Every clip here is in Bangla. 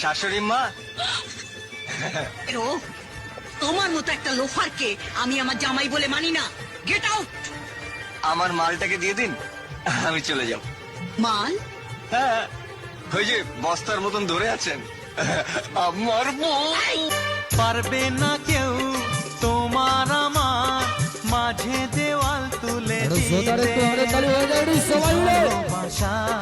শাশুড়ি মা? তোমার মতো একটা লোফারকে আমি আমার জামাই বলে মানি না। গেট আউট আমার মালটাকে দিয়ে দিন আমি চলে যাব। মাল? হ্যাঁ ওই যে বস্তার মতন ধরে আছেন। আমার পারবে না কেউ তোমার আমার মাঝে দেওয়াল তুলে আরও জোরদার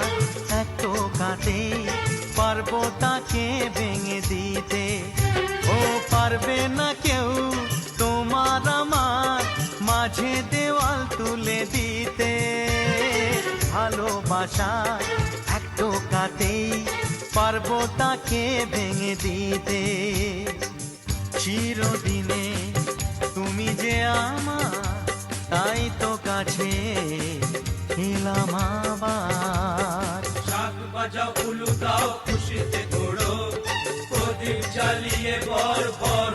পারবে না কেউ? তোমার আমার মাঝে দেওয়াল তুলে দিতে। ভালোবাসা একটু কাটেই পারব তাকে ভেঙে দিতে। চিরদিনে তুমি যে আমার, তাই তো কাছে এলাম আবার। শাক উলু দাও, খুশিতে ঘোড়ো প্রদীপ জ্বালিয়ে বর করো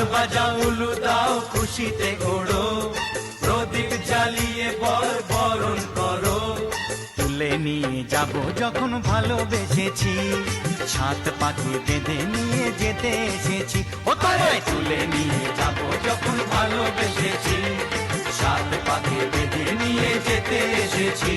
শাক বাজা উলু দাও খুশিতে ওড়ো প্রদীপ জ্বালিয়ে বর বরণ করো। তুলে নিয়ে যাব যখন ভালোবেসেছি। সাত পাখি বেঁধে নিয়ে যেতে এসেছি। ও তোমায় তুলে নিয়ে যাব যখন ভালোবেসেছি। সাত পাখি বেঁধে নিয়ে যেতে এসেছি।